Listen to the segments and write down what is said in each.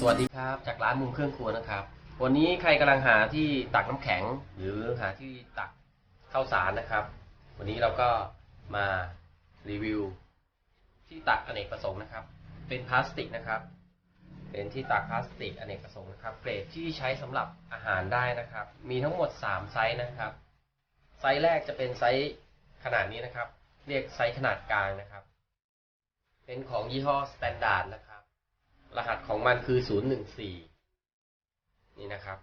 สวัสดีครับ จากร้านมุมเครื่องครัวนะครับ วันนี้ใครกำลังหาที่ตักน้ำแข็ง หรือหาที่ตักข้าวสารนะครับ วันนี้เราก็มารีวิว ที่ตักอเนกประสงค์นะครับ เป็นพลาสติกนะครับ เป็นที่ตักพลาสติกอเนกประสงค์นะครับ เกรดที่ใช้สำหรับอาหารได้นะครับ มีทั้งหมด 3 ไซส์นะครับ ไซส์แรกจะเป็นไซส์ขนาดนี้นะครับ เรียกไซส์ขนาดกลางนะครับ เป็นของยี่ห้อ Standard นะครับ รหัสของมันคือ014นี่นะครับ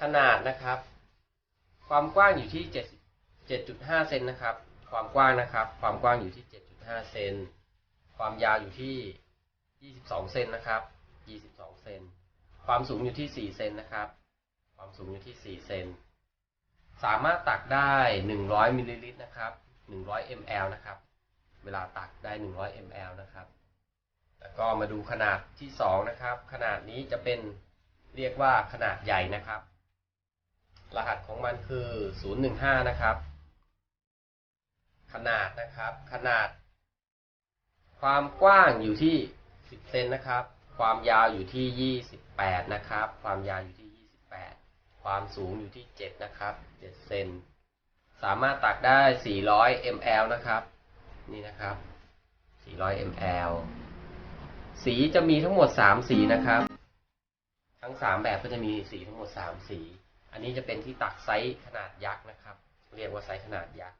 ขนาดนะครับ ความกว้างอยู่ที่7 7.5เซนนะครับ ความกว้างนะครับ ความกว้างอยู่ที่7.5เซนความยาวอยู่ที่22เซนนะครับ22เซนความสูงอยู่ที่4เซนนะครับ ความสูงอยู่ที่4เซนสามารถตักได้100มิลลิลิตรนะครับ100 ml นะครับ วลาตักได้ 100 ml นะครับ แล้วก็มาดูขนาดที่ 2 นะครับ ขนาดนี้จะเป็นเรียกว่าขนาดใหญ่นะครับ รหัสของมันคือ 015 นะครับ ขนาดนะครับ ขนาด ความกว้างอยู่ที่ 10 เซนนะครับ ความยาวอยู่ที่ 28 นะครับ ความยาวอยู่ที่ 28 ความสูงอยู่ที่ 7 นะครับ 7 เซน สามารถตักได้ 400 ml นะครับ นี่นะครับ 400 ml สีจะมีทั้งหมด 3 สีนะครับ ทั้ง 3 แบบก็จะมีสีทั้งหมด 3 สี อันนี้จะเป็นที่ตักไซส์ขนาดยักษ์นะครับ เรียกว่าไซส์ขนาดยักษ์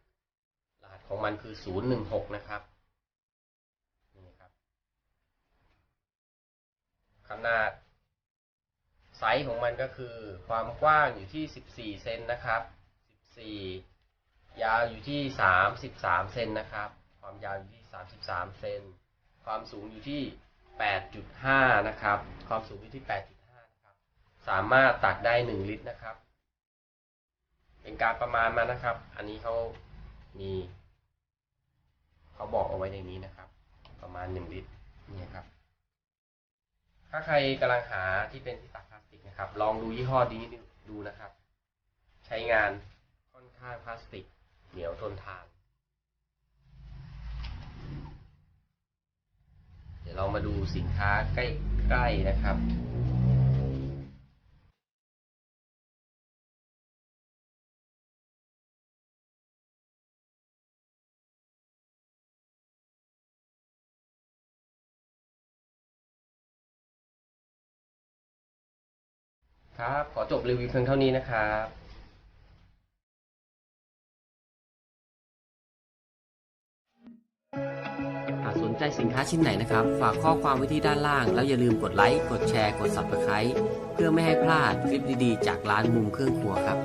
รหัสของมันคือ 016 นะครับ นี่ครับ ขนาดไซส์ของมันก็คือความกว้างอยู่ที่ 14 เซนนะครับ 14 ยาวอยู่ที่ 33 เซนนะครับ ยาวอยู่ที่ 33 เซน ความสูงอยู่ที่ 8.5 นะครับ ความสูงอยู่ที่ 8.5 นะครับ สามารถตักได้ 1 ลิตรนะครับ เป็นการประมาณมานะครับ อันนี้เขามีเขาบอกเอาไว้ในนี้นะครับ ประมาณ 1 ลิตร นี่ครับ ถ้าใครกำลังหาที่เป็นที่ตักพลาสติกนะครับ ลองดูยี่ห้อนี้ดูนะครับ ใช้งานค่อนข้างพลาสติก เหนียวทนทาน ดี๋ยวเรามาดูสินค้าใกล้ๆนะครับครับ ขอจบรีวิวเพียงเท่านี้นะครับ ใจสินค้าชิ้นไหนนะครับ ฝากข้อความไว้ที่ด้านล่าง แล้วอย่าลืมกดไลค์ กดแชร์ กด Subscribe เพื่อไม่ให้พลาดคลิปดีๆ จากร้านมุมเครื่องครัวครับ